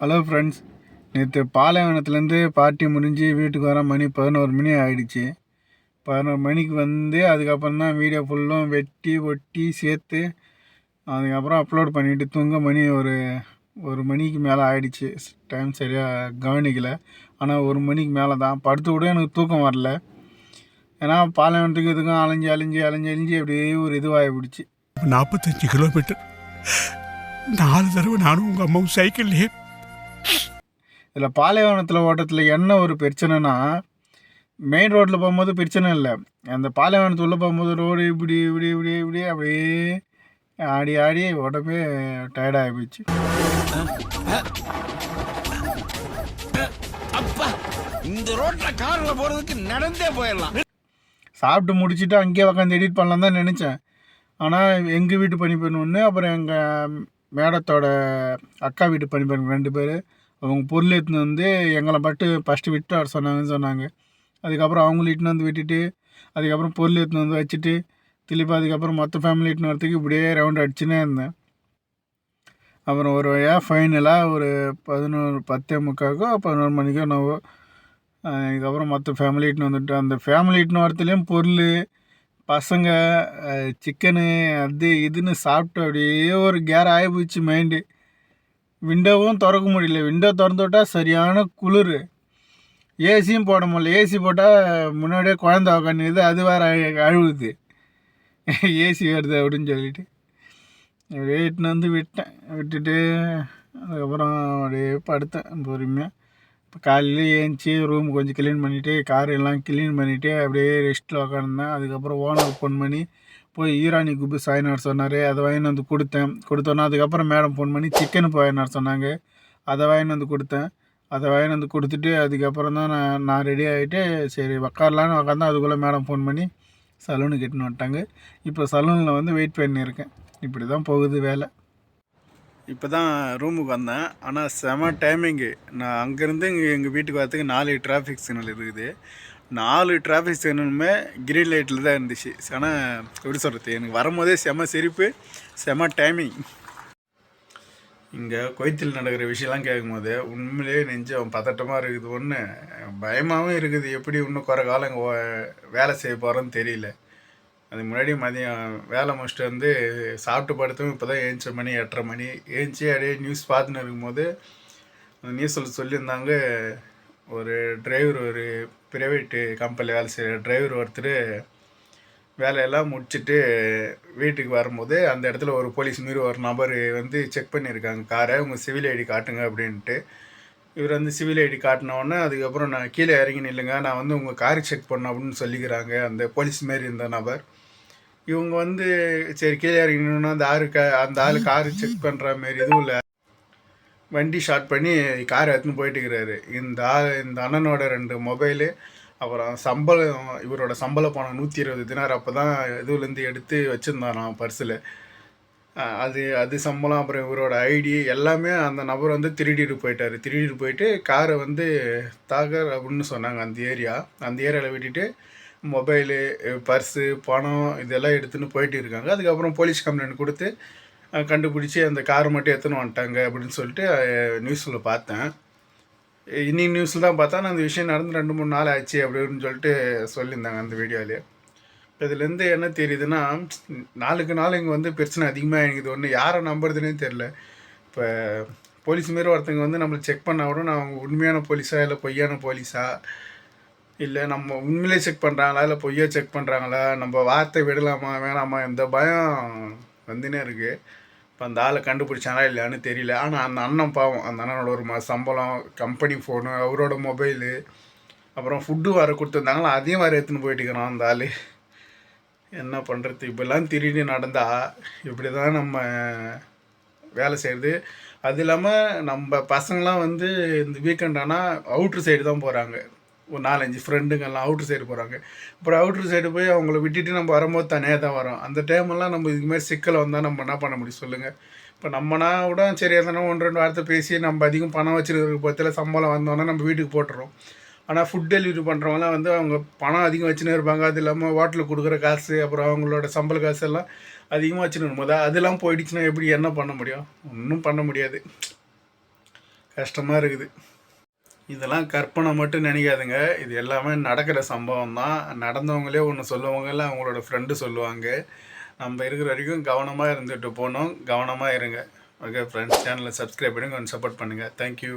Hello friends நேற்று பாலைவனத்துலேருந்து party முடிஞ்சு வீட்டுக்கு வர மணி பதினோரு மணி ஆகிடுச்சு பதினோரு மணிக்கு வந்து அதுக்கப்புறம் தான் வீடியோ ஃபுல்லும் வெட்டி ஒட்டி சேர்த்து அதுக்கப்புறம் அப்லோட் பண்ணிவிட்டு தூங்க மணி ஒரு ஒரு மணிக்கு மேலே ஆகிடுச்சு டைம் சரியாக கவனிக்கல. ஆனால் ஒரு மணிக்கு மேலே தான். படுத்து கூட எனக்கு தூக்கம் வரல. ஏன்னா பாலைவனத்துக்கு இதுக்கும் அலைஞ்சி அலைஞ்சி அலைஞ்சி அலைஞ்சி அப்படியே ஒரு இதுவாகி பிடிச்சி நாற்பத்தஞ்சு கிலோமீட்டர் நாலு தடவை நானும் உங்கள் அம்மாவும் சைக்கிள்லேயே இதில் பாலைவனத்தில் ஓட்டத்தில் என்ன ஒரு பிரச்சனைனா மெயின் ரோட்டில் போகும்போது பிரச்சனை இல்லை. அந்த பாலைவனத்து உள்ளே போகும்போது ரோடு இப்படி இப்படி இப்படி இப்படி அப்படியே ஆடி ஆடி உடம்பே டயர்டாகி போச்சு. இந்த ரோட்ல கார்ல போறதுக்கு நடந்தே போயிடலாம். சாப்பிட்டு முடிச்சுட்டு அங்கேயே உட்காந்து எடிட் பண்ணலாம் தான் நினச்சேன். ஆனால் எங்கள் வீட்டு பணிப்பெண் ஒன்று அப்புறம் எங்கள் மேடத்தோட அக்கா வீட்டு பணிப்பெண் ரெண்டு பேர். அவங்க பொருள் எடுத்துன்னு வந்து எங்களை மட்டும் ஃபஸ்ட்டு விட்டு வர சொன்னாங்கன்னு சொன்னாங்க. அதுக்கப்புறம் அவங்கள இட்டுன்னு வந்து விட்டுட்டு அதுக்கப்புறம் பொருள் எடுத்துன்னு வந்து வச்சுட்டு திருப்பி அதுக்கப்புறம் மொத்த ஃபேமிலி இட்டுன்னு வரத்துக்கு இப்படியே ரவுண்ட் அடிச்சுனே இருந்தேன். அப்புறம் ஒரு வழியாக ஃபைனலாக ஒரு பதினோரு பத்தே முக்காக்கோ பதினோரு மணிக்கோ என்னவோ அதுக்கப்புறம் மற்ற ஃபேமிலி இட்டுன்னு வந்துட்டு அந்த ஃபேமிலி இட்டுன்னு வரத்துலேயும் பொருள் பசங்க சிக்கனு அது இதுன்னு சாப்பிட்டு அப்படியே ஒரு கேர் ஆகி போச்சு மைண்டு விண்டோவும் திறக்க முடியல. விண்டோ திறந்து விட்டால் சரியான குளிர். ஏசியும் போட முடியல. ஏசி போட்டால் முன்னாடியே குழந்த உக்காந்துது அது வேறு அழு- அழுகுது. ஏசி வருது அப்படின்னு சொல்லிட்டு. அப்படியே வந்து விட்டேன். விட்டுட்டு அதுக்கப்புறம் அப்படியே படுத்தேன் பொறுமையாக காலையில் ஏஞ்சி ரூம் கொஞ்சம் க்ளீன் பண்ணிவிட்டு கார் எல்லாம் க்ளீன் பண்ணிவிட்டு அப்படியே ரெஸ்ட்டில் உக்காந்துருந்தேன். அதுக்கப்புறம் ஓனர் ஃபோன் பண்ணி போய் ஈரானி குப்பு சாயினார் சொன்னார் அதை வாங்கிட்டு வந்து கொடுத்தேன். கொடுத்தோன்னா அதுக்கப்புறம் மேடம் ஃபோன் பண்ணி சிக்கன் போயினார் சொன்னாங்க. அதை வாங்கிட்டு வந்து கொடுத்தேன். அதை வாங்கிட்டு வந்து கொடுத்துட்டு அதுக்கப்புறம் தான் நான் நான் ரெடி ஆகிட்டு சரி உக்காரலான்னு உக்காந்தேன். அதுக்குள்ளே மேடம் ஃபோன் பண்ணி சலூனுக்கு எட்டுன்னு வந்துட்டாங்க. இப்போ சலூனில் வந்து வெயிட் பண்ணியிருக்கேன். இப்படி தான் போகுது வேலை. இப்போ தான் ரூமுக்கு வந்தேன். ஆனால் செம டைமிங்கு நான் அங்கேருந்து இங்கே எங்கள் வீட்டுக்கு வரத்துக்கு நாலு டிராஃபிக் சிக்னல் இருக்குது. நாலு டிராஃபிக் சிக்னலுமே கிரீன் லைட்டில் தான் இருந்துச்சு. ஆனால் எப்படி சொல்கிறது எனக்கு வரும்போதே செம சிரிப்பு செம டைமிங் இங்கே கொய்த்தில் நடக்கிற விஷயம்லாம் கேட்கும்போது உண்மையிலேயே நெஞ்சம் பதட்டமாக இருக்குது. ஒன்று பயமாகவும் இருக்குது. எப்படி இன்னும் குறை காலம் இங்கே வேலை செய்ய போகிறோன்னு தெரியல. அதுக்கு முன்னாடி மதியம் வேலை முடிச்சுட்டு வந்து சாப்பிட்டு படுத்தும் இப்போ தான் ஏஞ்ச மணி எட்டரை மணி. ஏஞ்சி அப்படியே நியூஸ் பார்த்துன்னு இருக்கும்போது அந்த நியூஸில் சொல்லியிருந்தாங்க ஒரு டிரைவர் ஒரு ப்ரைவேட்டு கம்பெனியில் வேலை செய்கிற டிரைவர் ஒருத்தர் வேலையெல்லாம் முடிச்சுட்டு வீட்டுக்கு வரும்போது அந்த இடத்துல ஒரு போலீஸ் மாரி ஒரு நபர் வந்து செக் பண்ணியிருக்காங்க. காரை உங்கள் சிவில் ஐடி காட்டுங்க அப்படின்ட்டு. இவர் வந்து சிவில் ஐடி காட்டினோடனே அதுக்கப்புறம் நான் கீழே இறங்கி நில்லுங்க நான் வந்து உங்கள் காரை செக் பண்ண அப்படின்னு சொல்லிக்கிறாங்க அந்த போலீஸ் மாரி இருந்த நபர். இவங்க வந்து சரி கீழே இறங்கினோன்னா அந்த ஆறு க அந்த ஆள் காரு செக் பண்ணுற மாரி எதுவும் இல்லை. வண்டி ஷார்ட் பண்ணி காரை எடுத்துன்னு போயிட்டுக்கிறாரு. இந்த ஆள் இந்த அண்ணனோட ரெண்டு மொபைலு அப்புறம் சம்பளம் இவரோட சம்பள பணம் நூற்றி இருபது தினார் அப்போ தான் இதுலேருந்து எடுத்து வச்சுருந்தாராம் பர்ஸில். அது அது சம்பளம் அப்புறம் இவரோட ஐடி எல்லாமே அந்த நபர் வந்து திருடிட்டு போயிட்டார். திருடிட்டு போயிட்டு காரை வந்து தாகர் அப்படின்னு சொன்னாங்க அந்த ஏரியா. அந்த ஏரியாவில் விட்டுட்டு மொபைலு பர்ஸு பணம் இதெல்லாம் எடுத்துன்னு போயிட்டு இருக்காங்க. அதுக்கப்புறம் போலீஸ் கம்ப்ளைண்ட் கொடுத்து கண்டுபிடிச்சி அந்த காரை மட்டும் எடுத்துன்னு வந்துட்டாங்க அப்படின்னு சொல்லிட்டு நியூஸில் பார்த்தேன். இன்னி நியூஸில் தான் பார்த்தா நான் அந்த விஷயம் நடந்து ரெண்டு மூணு நாள் ஆச்சு அப்படின்னு சொல்லிட்டு சொல்லியிருந்தாங்க அந்த வீடியோலேயே. இப்போ இதுலேருந்து என்ன தெரியுதுன்னா நாளுக்கு நாள் இங்கே வந்து பிரச்சனை அதிகமாக இருக்குது ஒன்று யாரை நம்புறதுனே தெரில இப்போ போலீஸ் மாரி ஒருத்தங்க வந்து நம்மளை செக் பண்ணால் கூட நான் அவங்க உண்மையான போலீஸா இல்லை பொய்யான போலீஸா? இல்லை நம்ம உண்மையிலே செக் பண்ணுறாங்களா இல்லை பொய்யா செக் பண்ணுறாங்களா நம்ம வார்த்தை விடலாமா? வேணாமா? இந்த பயம் வந்துனே இருக்குது இப்போ அந்த ஆளை கண்டுபிடிச்சானா இல்லையான்னு தெரியல. ஆனால் அந்த அண்ணன் பாவம். அந்த அண்ணனோட ஒரு மா சம்பளம் கம்பெனி ஃபோனு அவரோட மொபைலு அப்புறம் ஃபுட்டு வர கொடுத்துருந்தாங்களா? அதையும் வர எடுத்துன்னு போயிட்டுக்கிறான் அந்த ஆள். என்ன பண்ணுறது இப்படிலாம் திருடி நடந்தால் இப்படி தான் நம்ம வேலை செய்கிறது அது இல்லாமல் நம்ம பசங்களாம் வந்து இந்த வீக்கெண்ட் ஆனால் அவுட்ரு சைடு தான் போகிறாங்க ஒரு நாலஞ்சு ஃப்ரெண்டுங்கெல்லாம் அவுட்ரு சைடு போகிறாங்க அப்புறம் அவுட்ரு சைடு போய் அவங்கள விட்டுட்டு நம்ம வரும்போது தனியாக தான் வரோம். அந்த டைமெல்லாம் நம்ம இதுக்கு மாதிரி வந்தால் நம்ம என்ன பண்ண முடியும் சொல்லுங்கள் இப்போ நம்மனா கூட சரி எதனா ஒன்று ரெண்டு வார்த்தை பேசி நம்ம அதிகம் பணம் வச்சுருக்கிற பற்றியில் சம்பளம் வந்தோன்னா நம்ம வீட்டுக்கு போட்டுறோம். ஆனால் ஃபுட் டெலிவரி பண்ணுறவங்களாம் வந்து அவங்க பணம் அதிகம் வச்சுன்னு இருப்பாங்க. அது இல்லாமல் ஹோட்டலுக்கு கொடுக்குற காசு அப்புறம் அவங்களோட சம்பள காசு எல்லாம் அதிகமாக வச்சுன்னு போது அதெல்லாம் போயிடுச்சுன்னா எப்படி என்ன பண்ண முடியும்? ஒன்றும் பண்ண முடியாது. கஷ்டமாக இருக்குது. இதெல்லாம் கற்பனை மட்டும் நினைக்காதுங்க. இது எல்லாமே நடக்கிற சம்பவம் தான். நடந்தவங்களே ஒன்று சொல்லுவாங்கல்ல அவங்களோட ஃப்ரெண்டு சொல்லுவாங்க. நம்ம இருக்கிற வரைக்கும் கவனமாக இருந்துட்டு போகணும். கவனமாக இருங்க. ஓகே ஃப்ரெண்ட்ஸ் சேனலை சப்ஸ்கிரைப் பண்ணுங்கள் கொஞ்சம் சப்போர்ட் பண்ணுங்கள் தேங்க்யூ